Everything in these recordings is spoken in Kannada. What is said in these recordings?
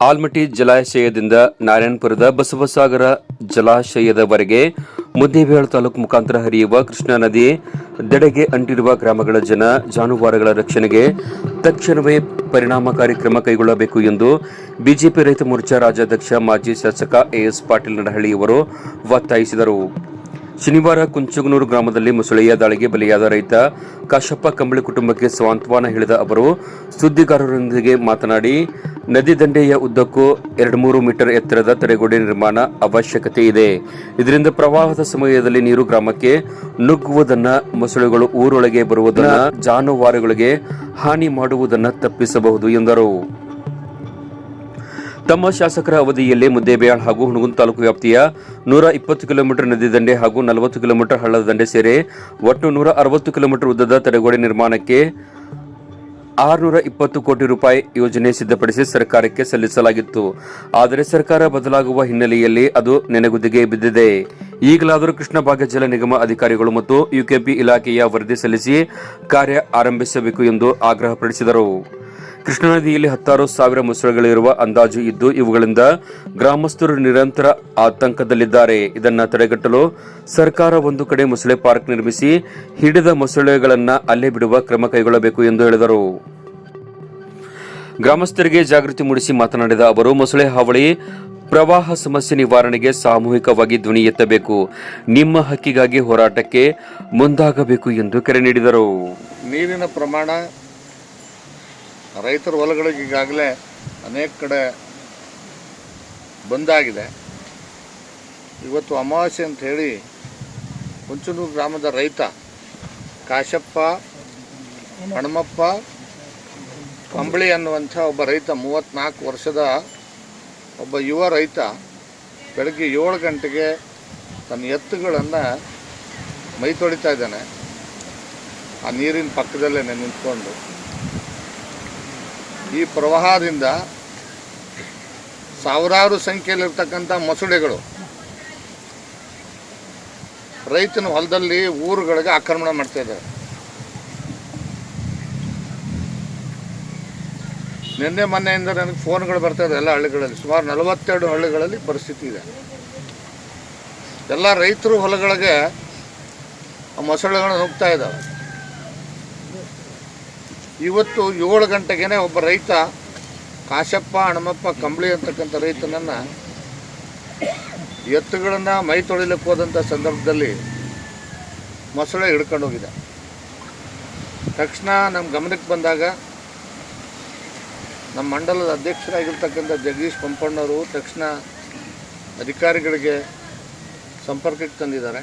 ಆಲ್ಮಟ್ಟಿ ಜಲಾಶಯದಿಂದ ನಾರಾಯಣಪುರದ ಬಸವಸಾಗರ ಜಲಾಶಯದವರೆಗೆ ಮುದ್ದೇಬೇಳ ತಾಲೂಕು ಮುಖಾಂತರ ಹರಿಯುವ ಕೃಷ್ಣಾ ನದಿ ದಡೆಗೆ ಅಂಟಿರುವ ಗ್ರಾಮಗಳ ಜನ ಜಾನುವಾರುಗಳ ರಕ್ಷಣೆಗೆ ತಕ್ಷಣವೇ ಪರಿಣಾಮಕಾರಿ ಕ್ರಮ ಕೈಗೊಳ್ಳಬೇಕು ಎಂದು ಬಿಜೆಪಿ ರೈತ ಮೋರ್ಚಾ ರಾಜ್ಯಾಧ್ಯಕ್ಷ ಮಾಜಿ ಶಾಸಕ ಎಎಸ್ ಪಾಟೀಲ್ ನಡಹಳ್ಳಿಯವರು ಒತ್ತಾಯಿಸಿದರು. ಶನಿವಾರ ಕುಂಚಗನೂರು ಗ್ರಾಮದಲ್ಲಿ ಮೊಸಳೆಯ ದಾಳಿಗೆ ಬಲಿಯಾದ ರೈತ ಕಾಶಪ್ಪ ಕಂಬಳಿ ಕುಟುಂಬಕ್ಕೆ ಸಾಂತ್ವನ ಹೇಳಿದ ಅವರು, ಸುದ್ದಿಗಾರರೊಂದಿಗೆ ಮಾತನಾಡಿ, ನದಿ ದಂಡೆಯ ಉದ್ದಕ್ಕೂ ಎರಡು ಮೂರು ಮೀಟರ್ ಎತ್ತರದ ತಡೆಗೋಡೆ ನಿರ್ಮಾಣ ಅವಶ್ಯಕತೆ ಇದೆ. ಇದರಿಂದ ಪ್ರವಾಹದ ಸಮಯದಲ್ಲಿ ನೀರು ಗ್ರಾಮಕ್ಕೆ ನುಗ್ಗುವುದನ್ನ, ಮೊಸಳೆಗಳು ಊರೊಳಗೆ ಬರುವುದನ್ನ, ಜಾನುವಾರುಗಳಿಗೆ ಹಾನಿ ಮಾಡುವುದನ್ನು ತಪ್ಪಿಸಬಹುದು ಎಂದರು. ತಮ್ಮ ಶಾಸಕರ ಅವಧಿಯಲ್ಲಿ ಮುದ್ದೇಬಿಯಾಳ್ ಹಾಗೂ ಹುಣಗುಂದ ತಾಲೂಕು ವ್ಯಾಪ್ತಿಯ ನೂರ ಇಪ್ಪತ್ತು ಕಿಲೋಮೀಟರ್ ನದಿ ದಂಡೆ ಹಾಗೂ ನಲವತ್ತು ಕಿಲೋಮೀಟರ್ ಹಳ್ಳದ ದಂಡೆ ಸೇರಿ ಒಟ್ಟು ನೂರ ಅರವತ್ತು ಕಿಲೋಮೀಟರ್ ಉದ್ದದ ತಡೆಗೋಡೆ ನಿರ್ಮಾಣಕ್ಕೆ ಆರುನೂರ ಇಪ್ಪತ್ತು ಕೋಟಿ ರೂಪಾಯಿ ಯೋಜನೆ ಸಿದ್ಧಪಡಿಸಿ ಸರ್ಕಾರಕ್ಕೆ ಸಲ್ಲಿಸಲಾಗಿತ್ತು. ಆದರೆ ಸರ್ಕಾರ ಬದಲಾಗುವ ಹಿನ್ನೆಲೆಯಲ್ಲಿ ಅದು ನೆನೆಗುದಿಗೆ ಬಿದ್ದಿದೆ. ಈಗಲಾದರೂ ಕೃಷ್ಣ ಭಾಗ್ಯ ಜಲ ನಿಗಮ ಅಧಿಕಾರಿಗಳು ಮತ್ತು ಯುಕೆಪಿ ಇಲಾಖೆಯ ವರದಿ ಸಲ್ಲಿಸಿ ಕಾರ್ಯ ಆರಂಭಿಸಬೇಕು ಎಂದು ಆಗ್ರಹಪಡಿಸಿದರು. ಕೃಷ್ಣಾ ನದಿಯಲ್ಲಿ ಹತ್ತಾರು ಸಾವಿರ ಮೊಸಳೆಗಳಿರುವ ಅಂದಾಜು ಇದ್ದು ಇವುಗಳಿಂದ ಗ್ರಾಮಸ್ಥರು ನಿರಂತರ ಆತಂಕದಲ್ಲಿದ್ದಾರೆ. ಇದನ್ನು ತಡೆಗಟ್ಟಲು ಸರ್ಕಾರ ಒಂದು ಕಡೆ ಮೊಸಳೆ ಪಾರ್ಕ್ ನಿರ್ಮಿಸಿ ಹಿಡಿದ ಮೊಸಳೆಗಳನ್ನು ಅಲ್ಲೇ ಬಿಡುವ ಕ್ರಮ ಕೈಗೊಳ್ಳಬೇಕು ಎಂದು ಹೇಳಿದರು. ಗ್ರಾಮಸ್ಥರಿಗೆ ಜಾಗೃತಿ ಮೂಡಿಸಿ ಮಾತನಾಡಿದ ಅವರು, ಮೊಸಳೆ ಹಾವಳಿ ಪ್ರವಾಹ ಸಮಸ್ಯೆ ನಿವಾರಣೆಗೆ ಸಾಮೂಹಿಕವಾಗಿ ಧ್ವನಿ ಎತ್ತಬೇಕು. ನಿಮ್ಮ ಹಕ್ಕಿಗಾಗಿ ಹೋರಾಟಕ್ಕೆ ಮುಂದಾಗಬೇಕು ಎಂದು ಕರೆ ನೀಡಿದರು. ನೀರಿನ ಪ್ರಮಾಣ ರೈತರ ಹೊಲಗಳಿಗೆ ಈಗಾಗಲೇ ಅನೇಕ ಕಡೆ ಬಂದಾಗಿದೆ. ಇವತ್ತು ಅಮಾವಾಸ್ಯೆ ಅಂತ ಹೇಳಿ ಹುಂಚನೂರು ಗ್ರಾಮದ ರೈತ ಕಾಶಪ್ಪ, ಹಣಮಪ್ಪ, ಕಂಬಳಿ ಅನ್ನುವಂಥ ಒಬ್ಬ ರೈತ ಮೂವತ್ತ್ನಾಲ್ಕು ವರ್ಷದ ಒಬ್ಬ ಯುವ ರೈತ ಬೆಳಗ್ಗೆ ಏಳು ಗಂಟೆಗೆ ತನ್ನ ಎತ್ತುಗಳನ್ನು ಮೈ ತೊಳಿತಾ ಇದ್ದಾನೆ. ಆ ನೀರಿನ ಪಕ್ಕದಲ್ಲೇ ನಿಂತ್ಕೊಂಡು. ಈ ಪ್ರವಾಹದಿಂದ ಸಾವಿರಾರು ಸಂಖ್ಯೆಯಲ್ಲಿರ್ತಕ್ಕಂಥ ಮೊಸಳೆಗಳು ರೈತನ ಹೊಲದಲ್ಲಿ ಊರುಗಳಿಗೆ ಆಕ್ರಮಣ ಮಾಡ್ತಾ ಇದ್ದಾರೆ. ನಿನ್ನೆ ಮೊನ್ನೆಯಿಂದ ನನಗೆ ಫೋನ್ಗಳು ಬರ್ತಾ ಇದೆ ಎಲ್ಲ ಹಳ್ಳಿಗಳಲ್ಲಿ. ಸುಮಾರು ನಲವತ್ತೆರಡು ಹಳ್ಳಿಗಳಲ್ಲಿ ಪರಿಸ್ಥಿತಿ ಇದೆ. ಎಲ್ಲ ರೈತರು ಹೊಲಗಳಿಗೆ ಆ ಮೊಸಳೆಗಳು ನುಗ್ತಾ ಇದ್ದಾವೆ. ಇವತ್ತು ಏಳು ಗಂಟೆಗೇನೆ ಒಬ್ಬ ರೈತ, ಕಾಶಪ್ಪ ಹಣಮಪ್ಪ ಕಂಬಳಿ ಅಂತಕ್ಕಂಥ ರೈತನನ್ನು ಎತ್ತುಗಳನ್ನು ಮೈ ತೊಳಿಲಿಕ್ಕೆ ಹೋದಂಥ ಸಂದರ್ಭದಲ್ಲಿ ಮೊಸಳೆ ಹಿಡ್ಕೊಂಡು ಹೋಗಿದೆ. ತಕ್ಷಣ ನಮ್ಮ ಗಮನಕ್ಕೆ ಬಂದಾಗ ನಮ್ಮ ಮಂಡಲದ ಅಧ್ಯಕ್ಷರಾಗಿರ್ತಕ್ಕಂಥ ಜಗದೀಶ್ ಪಂಪಣ್ಣವರು ತಕ್ಷಣ ಅಧಿಕಾರಿಗಳಿಗೆ ಸಂಪರ್ಕಕ್ಕೆ ತಂದಿದ್ದಾರೆ.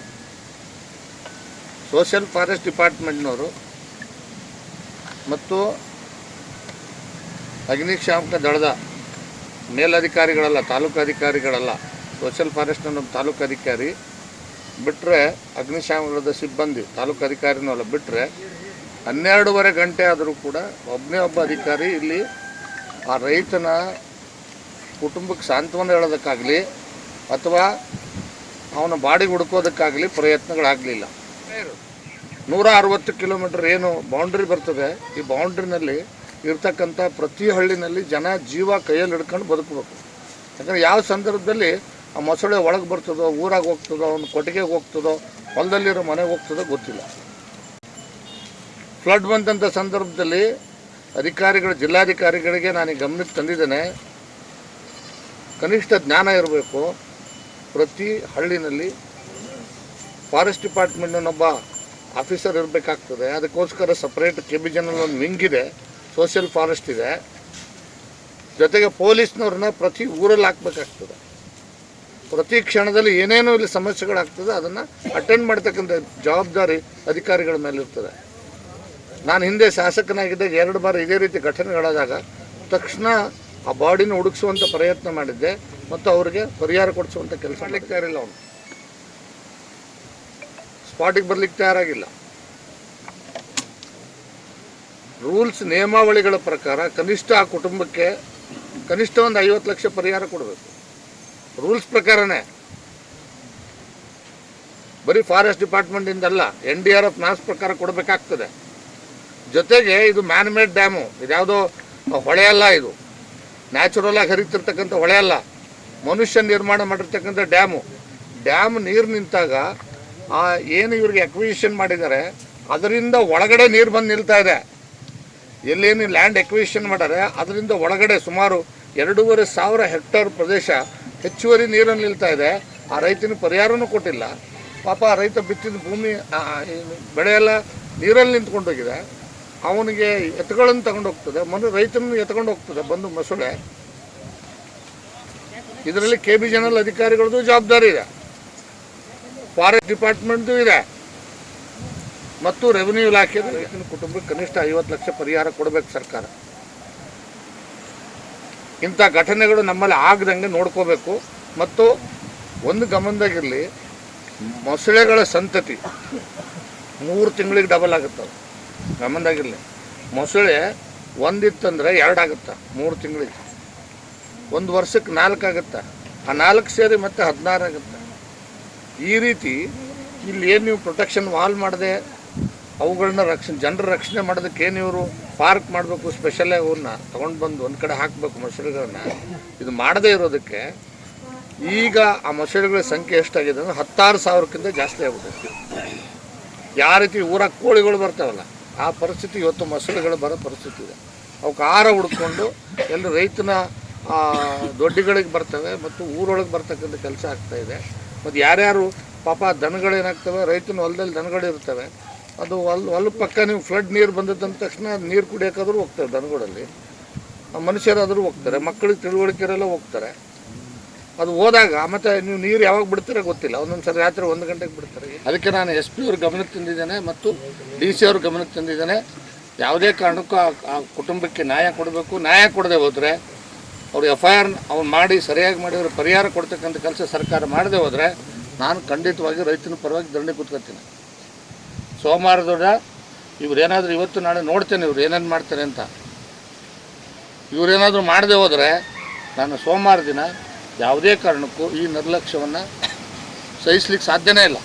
ಸೋಷಿಯಲ್ ಫಾರೆಸ್ಟ್ ಡಿಪಾರ್ಟ್ಮೆಂಟ್ನವರು ಮತ್ತು ಅಗ್ನಿಶಾಮಕ ದಳದ ಮೇಲಧಿಕಾರಿಗಳಲ್ಲ, ತಾಲೂಕು ಅಧಿಕಾರಿಗಳಲ್ಲ ಸೋಷಿಯಲ್ ಫಾರೆಸ್ಟ್ ಅನ್ನೋ ತಾಲೂಕು ಅಧಿಕಾರಿ ಬಿಟ್ಟರೆ ಅಗ್ನಿಶಾಮಕದ ಸಿಬ್ಬಂದಿ, ತಾಲೂಕು ಅಧಿಕಾರಿನೂ ಅಲ್ಲ ಬಿಟ್ಟರೆ ಹನ್ನೆರಡೂವರೆ ಗಂಟೆ ಆದರೂ ಕೂಡ ಒಬ್ಬನೇ ಒಬ್ಬ ಅಧಿಕಾರಿ ಇಲ್ಲಿ ಆ ರೈತನ ಕುಟುಂಬಕ್ಕೆ ಸಾಂತ್ವನ ಹೇಳೋದಕ್ಕಾಗಲಿ ಅಥವಾ ಅವನ ಬಾಡಿಗೆ ಹುಡ್ಕೋದಕ್ಕಾಗಲಿ ಪ್ರಯತ್ನಗಳಾಗಲಿಲ್ಲ. ನೂರ ಅರವತ್ತು ಕಿಲೋಮೀಟರ್ ಏನು ಬೌಂಡ್ರಿ ಬರ್ತದೆ. ಈ ಬೌಂಡ್ರಿನಲ್ಲಿ ಇರ್ತಕ್ಕಂಥ ಪ್ರತಿ ಹಳ್ಳಿನಲ್ಲಿ ಜನ ಜೀವ ಕೈಯಲ್ಲಿ ಹಿಡ್ಕೊಂಡು ಬದುಕಬೇಕು. ಯಾಕಂದರೆ ಯಾವ ಸಂದರ್ಭದಲ್ಲಿ ಆ ಮೊಸಳೆ ಒಳಗೆ ಬರ್ತದೋ, ಊರಾಗ ಹೋಗ್ತದೋ ಅವ್ನ ಕೊಟ್ಟಿಗೆಗೆ ಹೋಗ್ತದೋ, ಹೊಲದಲ್ಲಿರೋ ಮನೆಗೆ ಹೋಗ್ತದೋ ಗೊತ್ತಿಲ್ಲ. ಫ್ಲಡ್ ಬಂದಂಥ ಸಂದರ್ಭದಲ್ಲಿ ಅಧಿಕಾರಿಗಳು, ಜಿಲ್ಲಾಧಿಕಾರಿಗಳಿಗೆ ನಾನು ಗಮನಕ್ಕೆ ತಂದಿದ್ದೇನೆ. ಕನಿಷ್ಠ ಜ್ಞಾನ ಇರಬೇಕು. ಪ್ರತಿ ಹಳ್ಳಿನಲ್ಲಿ ಫಾರೆಸ್ಟ್ ಡಿಪಾರ್ಟ್ಮೆಂಟ್ನೊಬ್ಬ ಆಫೀಸರ್ ಇರಬೇಕಾಗ್ತದೆ. ಅದಕ್ಕೋಸ್ಕರ ಸಪ್ರೇಟ್ ಕೆ ಬಿ ಜನರಲ್ ಒಂದು ವಿಂಗ್ ಇದೆ ಸೋಷಿಯಲ್ ಫಾರೆಸ್ಟ್ ಇದೆ. ಜೊತೆಗೆ ಪೊಲೀಸ್ನವ್ರನ್ನ ಪ್ರತಿ ಊರಲ್ಲಿ ಹಾಕ್ಬೇಕಾಗ್ತದೆ. ಪ್ರತಿ ಕ್ಷಣದಲ್ಲಿ ಏನೇನೋ ಇಲ್ಲಿ ಸಮಸ್ಯೆಗಳಾಗ್ತದೆ, ಅದನ್ನು ಅಟೆಂಡ್ ಮಾಡ್ತಕ್ಕಂಥ ಜವಾಬ್ದಾರಿ ಅಧಿಕಾರಿಗಳ ಮೇಲೆ ಇರ್ತದೆ ನಾನು ಹಿಂದೆ ಶಾಸಕನಾಗಿದ್ದಾಗ ಎರಡು ಬಾರಿ ಇದೇ ರೀತಿ ಘಟನೆಗಳಾದಾಗ ತಕ್ಷಣ ಆ ಬಾಡಿನ ಹುಡುಕಿಸುವಂಥ ಪ್ರಯತ್ನ ಮಾಡಿದ್ದೆ, ಮತ್ತು ಅವರಿಗೆ ಪರಿಹಾರ ಕೊಡಿಸುವಂಥ ಕೆಲಸ ಮಾಡಲಿಕ್ಕೆ ಅವನು. ಸ್ಪಾಟಿಗೆ ಬರ್ಲಿಕ್ಕೆ ತಯಾರಾಗಿಲ್ಲ. ರೂಲ್ಸ್, ನಿಯಮಾವಳಿಗಳ ಪ್ರಕಾರ ಕನಿಷ್ಠ ಆ ಕುಟುಂಬಕ್ಕೆ ಕನಿಷ್ಠ ಒಂದು ಐವತ್ತು ಲಕ್ಷ ಪರಿಹಾರ ಕೊಡಬೇಕು. ರೂಲ್ಸ್ ಪ್ರಕಾರನೇ. ಬರೀ ಫಾರೆಸ್ಟ್ ಡಿಪಾರ್ಟ್ಮೆಂಟಿಂದಲ್ಲ ಎನ್ ಡಿ ಆರ್ ಎಫ್ ಮ್ಯಾಸ್ ಪ್ರಕಾರ ಕೊಡಬೇಕಾಗ್ತದೆ. ಜೊತೆಗೆ ಇದು ಮ್ಯಾನ್ ಮೇಡ್ ಡ್ಯಾಮು ಇದ್ಯಾವುದೋ ಹೊಳೆ ಅಲ್ಲ ಇದು. ನ್ಯಾಚುರಲ್ ಆಗಿ ಹರಿತಿರ್ತಕ್ಕಂಥ ಹೊಳೆ ಅಲ್ಲ. ಮನುಷ್ಯ ನಿರ್ಮಾಣ ಮಾಡಿರ್ತಕ್ಕಂಥ ಡ್ಯಾಮು ಡ್ಯಾಮ್ ನೀರು ನಿಂತಾಗ ಏನು ಇವ್ರಿಗೆ ಎಕ್ವಿಷನ್ ಮಾಡಿದ್ದಾರೆ, ಅದರಿಂದ ಒಳಗಡೆ ನೀರು ಬಂದು ನಿಲ್ತಾ ಇದೆ. ಎಲ್ಲೇನು ಲ್ಯಾಂಡ್ ಎಕ್ವಿಷನ್ ಮಾಡ್ಯಾರೆ ಅದರಿಂದ ಒಳಗಡೆ ಸುಮಾರು ಎರಡೂವರೆ ಸಾವಿರ ಹೆಕ್ಟೇರ್ ಪ್ರದೇಶ ಹೆಚ್ಚುವರಿ ನೀರನ್ನು ನಿಲ್ತಾ ಇದೆ. ಆ ರೈತನ ಪರಿಹಾರನೂ ಕೊಟ್ಟಿಲ್ಲ. ಪಾಪ ರೈತ ಬಿತ್ತಿದ ಭೂಮಿ ಬೆಳೆಯೆಲ್ಲ ನೀರಲ್ಲಿ ನಿಂತ್ಕೊಂಡೋಗಿದೆ. ಅವನಿಗೆ ಎತ್ತುಗಳನ್ನು ತಗೊಂಡು ಹೋಗ್ತದೆ ಮನು, ರೈತನನ್ನು ಎತ್ಕೊಂಡು ಹೋಗ್ತದೆ, ಬಂದು ಮೊಸಳೆ. ಇದರಲ್ಲಿ ಕೆ ಬಿ ಜನರಲ್ ಅಧಿಕಾರಿಗಳದ್ದು ಜವಾಬ್ದಾರಿ ಇದೆ. ಫಾರೆಸ್ಟ್ ಡಿಪಾರ್ಟ್ಮೆಂಟ್ದು ಇದೆ. ಮತ್ತು ರೆವಿನ್ಯೂ ಇಲಾಖೆ ರೈತನ ಕುಟುಂಬಕ್ಕೆ ಕನಿಷ್ಠ ಐವತ್ತು ಲಕ್ಷ ಪರಿಹಾರ ಕೊಡಬೇಕು ಸರ್ಕಾರ. ಇಂಥ ಘಟನೆಗಳು ನಮ್ಮಲ್ಲಿ ಆಗದಂಗೆ ನೋಡ್ಕೋಬೇಕು. ಮತ್ತು ಒಂದು ಗಮನದಾಗಿರಲಿ, ಮೊಸಳೆಗಳ ಸಂತತಿ ಮೂರು ತಿಂಗಳಿಗೆ ಡಬಲ್ ಆಗುತ್ತವೆ ಗಮನದಾಗಿರಲಿ. ಮೊಸಳೆ ಒಂದಿತ್ತಂದ್ರೆ ಎರಡು ಆಗುತ್ತೆ, ಮೂರು ತಿಂಗಳಿಗೆ. ಒಂದು ವರ್ಷಕ್ಕೆ ನಾಲ್ಕು ಆಗುತ್ತೆ. ಆ ನಾಲ್ಕು ಸೇರಿ ಮತ್ತೆ ಹದಿನಾರು ಆಗುತ್ತೆ. ಈ ರೀತಿ ಇಲ್ಲಿ ಏನು ನೀವು ಪ್ರೊಟೆಕ್ಷನ್ ವಾಲ್ ಮಾಡಿದೆ ಅವುಗಳನ್ನ ರಕ್ಷಣೆ ಜನರ ರಕ್ಷಣೆ ಮಾಡೋದಕ್ಕೆ ಏನು ಇವರು ಪಾರ್ಕ್ ಮಾಡಬೇಕು ಸ್ಪೆಷಲ್ ಅವನ್ನ ತೊಗೊಂಡು ಬಂದು ಒಂದು ಕಡೆ ಹಾಕಬೇಕು ಮೊಸಳೆಗಳನ್ನ ಇದು ಮಾಡದೇ ಇರೋದಕ್ಕೆ ಈಗ ಆ ಮೊಸಳೆಗಳ ಸಂಖ್ಯೆ ಎಷ್ಟಾಗಿದೆ ಅಂದರೆ ಹತ್ತಾರು ಸಾವಿರಕ್ಕಿಂತ ಜಾಸ್ತಿ ಆಗ್ಬಿಟ್ಟೈತಿ ಯಾವ ರೀತಿ ಊರಾಗ ಕೋಳಿಗಳು ಬರ್ತಾವಲ್ಲ, ಆ ಪರಿಸ್ಥಿತಿ ಇವತ್ತು ಮೊಸಳೆಗಳು ಬರೋ ಪರಿಸ್ಥಿತಿ ಇದೆ. ಅವಕ್ಕೆ ಆಹಾರ ಹುಡ್ಕೊಂಡು ಎಲ್ಲ ರೈತನ ದೊಡ್ಡಿಗಳಿಗೆ ಬರ್ತವೆ ಮತ್ತು ಊರೊಳಗೆ ಬರ್ತಕ್ಕಂಥ ಕೆಲಸ ಆಗ್ತಾ ಇದೆ. ಮತ್ತು ಯಾರ್ಯಾರು ಪಾಪ ದನಗಳೇನಾಗ್ತವೆ ರೈತನ ಹೊಲದಲ್ಲಿ ದನಗಳಿರ್ತವೆ ಅದು ಹೊಲ್, ಹೊಲ ಪಕ್ಕ ನೀವು ಫ್ಲಡ್ ನೀರು ಬಂದಿದ್ದಂದ ತಕ್ಷಣ ನೀರು ಕುಡಿಯೋಕ್ಕಾದ್ರೂ ಹೋಗ್ತಾರೆ ದನಗಳಲ್ಲಿ. ಮನುಷ್ಯರಾದರೂ ಹೋಗ್ತಾರೆ ಮಕ್ಕಳಿಗೆ ತಿಳುವಳಿಕೆ ಇರೋಲ್ಲ ಹೋಗ್ತಾರೆ. ಅದು ಹೋದಾಗ, ಮತ್ತೆ ನೀವು ನೀರು ಯಾವಾಗ ಬಿಡ್ತೀರ ಗೊತ್ತಿಲ್ಲ ಒಂದೊಂದು ಸರಿ ರಾತ್ರಿ ಒಂದು ಗಂಟೆಗೆ ಬಿಡ್ತಾರೆ. ಅದಕ್ಕೆ ನಾನು ಎಸ್ ಪಿ ಅವ್ರ ಗಮನಕ್ಕೆ ತಂದಿದ್ದೇನೆ ಮತ್ತು ಡಿ ಸಿ ಅವ್ರ ಗಮನಕ್ಕೆ ತಂದಿದ್ದೇನೆ. ಯಾವುದೇ ಕಾರಣಕ್ಕೂ ಆ ಕುಟುಂಬಕ್ಕೆ ನ್ಯಾಯ ಕೊಡಬೇಕು. ನ್ಯಾಯ ಕೊಡದೆ ಹೋದರೆ ಅವ್ರು ಎಫ್ ಐ ಆರ್ ಅವ್ನು ಮಾಡಿ ಸರಿಯಾಗಿ ಮಾಡಿ ಅವ್ರಿಗೆ ಪರಿಹಾರ ಕೊಡ್ತಕ್ಕಂಥ ಕೆಲಸ ಸರ್ಕಾರ ಮಾಡದೆ ಹೋದರೆ ನಾನು ಖಂಡಿತವಾಗಿ ರೈತನ ಪರವಾಗಿ ಧರಣಿ ಕೂತ್ಕೊತೀನಿ. ಸೋಮವಾರದೊಡ ಇವ್ರೇನಾದರೂ ಇವತ್ತು ನಾಳೆ ನೋಡ್ತೇನೆ ಇವ್ರು ಏನೇನು ಮಾಡ್ತಾರೆ ಅಂತ. ಇವರೇನಾದರೂ ಮಾಡದೆ ಹೋದರೆ ನಾನು ಸೋಮವಾರ ದಿನ ಯಾವುದೇ ಕಾರಣಕ್ಕೂ ಈ ನಿರ್ಲಕ್ಷ್ಯವನ್ನು ಸಹಿಸ್ಲಿಕ್ಕೆ ಸಾಧ್ಯನೇ ಇಲ್ಲ.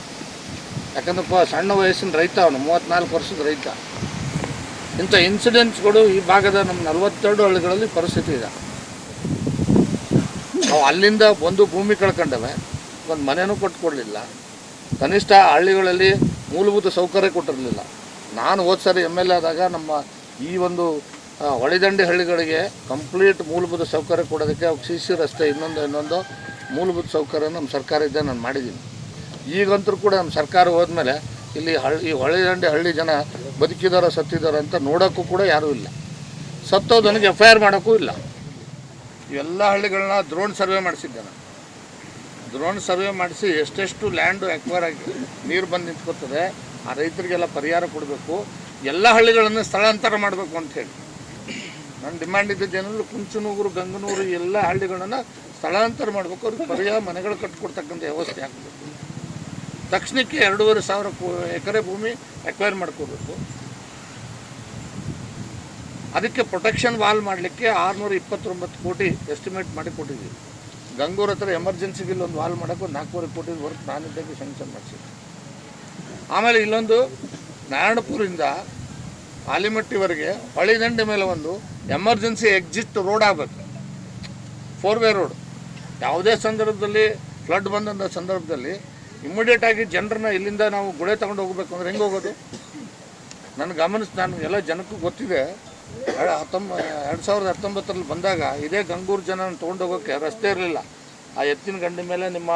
ಯಾಕಂದ್ರೆ ಸಣ್ಣ ವಯಸ್ಸಿನ ರೈತ ಅವನು ಮೂವತ್ತ್ನಾಲ್ಕು ವರ್ಷದ ರೈತ. ಇಂಥ ಇನ್ಸಿಡೆಂಟ್ಸ್ಗಳು ಈ ಭಾಗದ ನಮ್ಮ ನಲವತ್ತೆರಡು ಹಳ್ಳಿಗಳಲ್ಲಿ ಪರಿಸ್ಥಿತಿ ಇದೆ. ನಾವು ಅಲ್ಲಿಂದ ಒಂದು ಭೂಮಿ ಕಳ್ಕೊಂಡವೆ. ಒಂದು ಮನೆಯೂ ಕೊಟ್ಕೊಡ್ಲಿಲ್ಲ. ಕನಿಷ್ಠ ಹಳ್ಳಿಗಳಲ್ಲಿ ಮೂಲಭೂತ ಸೌಕರ್ಯ ಕೊಟ್ಟಿರಲಿಲ್ಲ. ನಾನು ಹೋದ ಸರಿ ಎಂ ಎಲ್ ಎ ಆದಾಗ ನಮ್ಮ ಈ ಒಂದು ಹೊಳೆದಂಡೆ ಹಳ್ಳಿಗಳಿಗೆ ಕಂಪ್ಲೀಟ್ ಮೂಲಭೂತ ಸೌಕರ್ಯ ಕೊಡೋದಕ್ಕೆ ಅವ್ರು ಸಿ ಸಿ ರಸ್ತೆ ಇನ್ನೊಂದು ಇನ್ನೊಂದು ಮೂಲಭೂತ ಸೌಕರ್ಯ ನಮ್ಮ ಸರ್ಕಾರ ಇದ್ದ ನಾನು ಮಾಡಿದ್ದೀನಿ. ಈಗಂತೂ ಕೂಡ ನಮ್ಮ ಸರ್ಕಾರ ಹೋದ್ಮೇಲೆ ಇಲ್ಲಿ ಹಳ್ಳಿ ಈ ಹೊಳೆದಂಡೆ ಹಳ್ಳಿ ಜನ ಬದುಕಿದಾರೋ, ಸತ್ತಿದಾರ ಅಂತ ನೋಡೋಕ್ಕೂ ಕೂಡ ಯಾರೂ ಇಲ್ಲ. ಸತ್ತೋದನಿಗೆ ಎಫ್ ಐ ಆರ್ ಮಾಡೋಕ್ಕೂ ಇಲ್ಲ. ಇವೆಲ್ಲ ಹಳ್ಳಿಗಳನ್ನ ಡ್ರೋನ್ ಸರ್ವೆ ಮಾಡಿಸಿದ್ದೆ ನಾನು. ದ್ರೋಣ್ ಸರ್ವೆ ಮಾಡಿಸಿ ಎಷ್ಟೆಷ್ಟು ಲ್ಯಾಂಡು ಎಕ್ವೈರ್ ಆಗಿ ನೀರು ಬಂದು ನಿಂತ್ಕೋತದೆ ಆ ರೈತರಿಗೆಲ್ಲ ಪರಿಹಾರ ಕೊಡಬೇಕು, ಎಲ್ಲ ಹಳ್ಳಿಗಳನ್ನು ಸ್ಥಳಾಂತರ ಮಾಡಬೇಕು ಅಂತ ಹೇಳಿ. ನನ್ನ ಡಿಮ್ಯಾಂಡ್ ಇದ್ದಿದ್ದೇನೆಂದ್ರೆ ಕುಂಚನೂರು, ಗಂಗನೂರು ಎಲ್ಲ ಹಳ್ಳಿಗಳನ್ನು ಸ್ಥಳಾಂತರ ಮಾಡಬೇಕು, ಅವ್ರಿಗೆ ಪರಿಹಾರ ಮನೆಗಳು ಕಟ್ಕೊಡ್ತಕ್ಕಂಥ ವ್ಯವಸ್ಥೆ ಆಗಬೇಕು. ತಕ್ಷಣಕ್ಕೆ ಎರಡೂವರೆ ಸಾವಿರ ಎಕರೆ ಭೂಮಿ ಎಕ್ವೈರ್ ಮಾಡ್ಕೋಬೇಕು ಅದಕ್ಕೆ ಪ್ರೊಟೆಕ್ಷನ್ ವಾಲ್ ಮಾಡಲಿಕ್ಕೆ ಆರುನೂರ ಇಪ್ಪತ್ತೊಂಬತ್ತು ಕೋಟಿ ಎಸ್ಟಿಮೇಟ್ ಮಾಡಿ ಕೊಟ್ಟಿದ್ದೀವಿ. ಗಂಗೂರ ಹತ್ರ ಎಮರ್ಜೆನ್ಸಿಗೆ ಇಲ್ಲೊಂದು ವಾಲ್ ಮಾಡೋಕ್ಕೂ ಒಂದು ನಾಲ್ಕೂವರೆ ಕೋಟಿ ವರ್ಕ್ ನಾನಿದ್ದಾಗೆ ಸ್ಯಾಂಕ್ಷನ್ ಮಾಡಿಸಿದ್ದೆ. ಆಮೇಲೆ ಇಲ್ಲೊಂದು ನಾರಾಯಣಪುರಿಂದ ಆಲಿಮಟ್ಟಿವರೆಗೆ ಹೊಳಿದಂಡೆ ಮೇಲೆ ಒಂದು ಎಮರ್ಜೆನ್ಸಿ ಎಕ್ಸಿಟ್ ರೋಡ್ ಆಗಬೇಕು. ಫೋರ್ ವೇ ರೋಡ್ ಯಾವುದೇ ಸಂದರ್ಭದಲ್ಲಿ ಫ್ಲಡ್ ಬಂದಂಥ ಸಂದರ್ಭದಲ್ಲಿ ಇಮ್ಮಿಡಿಯೇಟಾಗಿ ಜನರನ್ನ ಇಲ್ಲಿಂದ ನಾವು ಗುಳೆ ತಗೊಂಡು ಹೋಗಬೇಕು ಅಂದರೆ ಹೆಂಗೆ ಹೋಗೋದು? ನನ್ನ ಗಮನಿಸಿ ನಾನು ಎಲ್ಲ ಜನಕ್ಕೂ ಗೊತ್ತಿದೆ. ಹತ್ತೊಂಬ, ಎರಡು ಸಾವಿರದ ಹತ್ತೊಂಬತ್ತರಲ್ಲಿ ಬಂದಾಗ ಇದೇ ಗಂಗೂರು ಜನ ತೊಗೊಂಡೋಗೋಕ್ಕೆ ರಸ್ತೆ ಇರಲಿಲ್ಲ. ಆ ಎತ್ತಿನ ಗಂಡಿ ಮೇಲೆ ನಿಮ್ಮ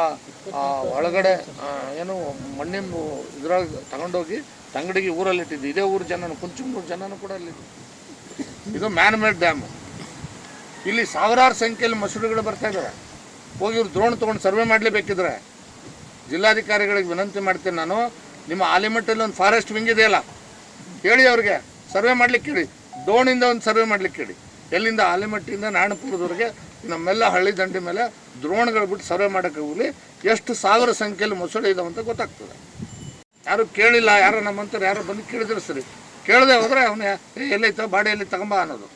ಒಳಗಡೆ ಏನು ಮಣ್ಣಿನ ಇದ್ರಾಗ ತಗೊಂಡೋಗಿ ತಂಗಡಿಗೆ ಊರಲ್ಲಿ ಇಟ್ಟಿದ್ದು. ಇದೇ ಊರು ಜನ ಕುಂಚುಮೂರು ಜನನೂ ಕೂಡ ಅಲ್ಲಿ ಇದು ಮ್ಯಾನ್ ಮೇಡ್ ಡ್ಯಾಮ್. ಇಲ್ಲಿ ಸಾವಿರಾರು ಸಂಖ್ಯೆಯಲ್ಲಿ ಮಸೂಡಿಗಳು ಬರ್ತಾ ಇದ್ದಾರೆ ಹೋಗಿ ಇವ್ರು ದ್ರೋಣ ತೊಗೊಂಡು ಸರ್ವೆ ಮಾಡಲೇಬೇಕಿದ್ರೆ ಜಿಲ್ಲಾಧಿಕಾರಿಗಳಿಗೆ ವಿನಂತಿ ಮಾಡ್ತೀನಿ ನಾನು. ನಿಮ್ಮ ಆಲಿಮಟ್ಟಲ್ಲಿ ಒಂದು ಫಾರೆಸ್ಟ್ ವಿಂಗ್ ಇದೆಯಲ್ಲ, ಹೇಳಿ ಅವ್ರಿಗೆ. ಸರ್ವೆ ಮಾಡ್ಲಿಕ್ಕೆ ಹೇಳಿ ದೋಣಿಂದ ಒಂದು ಸರ್ವೆ ಮಾಡ್ಲಿಕ್ಕೆ ಹೇಳಿ. ಎಲ್ಲಿಂದ? ಆಲಿಮಟ್ಟಿಯಿಂದ ನಾಣಪುರದವರೆಗೆ ನಮ್ಮೆಲ್ಲ ಹಳ್ಳಿ ದಂಡೆ ಮೇಲೆ ದ್ರೋಣಗಳು ಬಿಟ್ಟು ಸರ್ವೆ ಮಾಡೋಕ್ಕೆ ಹೋಗಲಿ. ಎಷ್ಟು ಸಾವಿರ ಸಂಖ್ಯೆಯಲ್ಲಿ ಮೊಸಳೆ ಇದಾವೆ ಅಂತ ಗೊತ್ತಾಗ್ತದೆ. ಯಾರು ಕೇಳಿಲ್ಲ, ಯಾರೋ ನಮ್ಮಂತಾರೆ ಯಾರೋ ಬಂದು ಕೇಳಿದ್ರೆ ಸರಿ. ಕೇಳದೆ ಹೋದರೆ ಅವನು ಎಲ್ಲೈತೋ ಬಾಡಿ ಎಲ್ಲಿ ತಗೊಂಬ ಅನ್ನೋದು.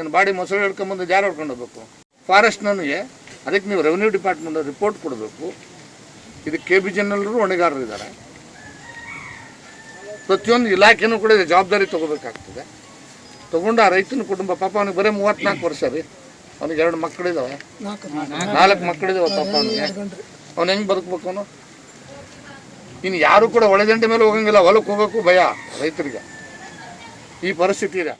ಏನು ಬಾಡಿ ಮೊಸಳೆ ಹಿಡ್ಕೊಂಬಂದು ಯಾರು ಹೊಡ್ಕೊಂಡು ಹೋಗ್ಬೇಕು? ಫಾರೆಸ್ಟ್ನವನಿಗೆ ಅದಕ್ಕೆ ನೀವು ರೆವೆನ್ಯೂ ಡಿಪಾರ್ಟ್ಮೆಂಟ್ ರಿಪೋರ್ಟ್ ಕೊಡಬೇಕು. ಇದು ಕೆ ಬಿ ಜನರಲ್ಲೂ ಹೊಣೆಗಾರರು ಇದ್ದಾರೆ ಪ್ರತಿಯೊಂದು ಇಲಾಖೆನೂ ಕೂಡ ಜವಾಬ್ದಾರಿ ತಗೋಬೇಕಾಗ್ತದೆ. ತಗೊಂಡು ಆ ರೈತನ ಕುಟುಂಬ, ಪಾಪ ಅವನಿಗೆ ಬರೀ ಮೂವತ್ನಾಲ್ಕು ವರ್ಷ ರೀ. ಅವ್ನಿಗೆ ಎರಡು ಮಕ್ಕಳಿದಾವೆ. ನಾಲ್ಕು ಮಕ್ಕಳಿದಾವೆ ಪಾಪ ಅವನಿಗೆ. ಅವ್ನು ಹೆಂಗೆ ಬದುಕ್ಬೇಕು ಅವನು? ಇನ್ನು ಯಾರು ಕೂಡ ಒಳದಂಡೆ ಮೇಲೆ ಹೋಗಂಗಿಲ್ಲ. ಹೊಲಕ್ಕೆ ಹೋಗೋಕ್ಕೂ ಭಯ ರೈತರಿಗೆ. ಈ ಪರಿಸ್ಥಿತಿ ಇದೆ.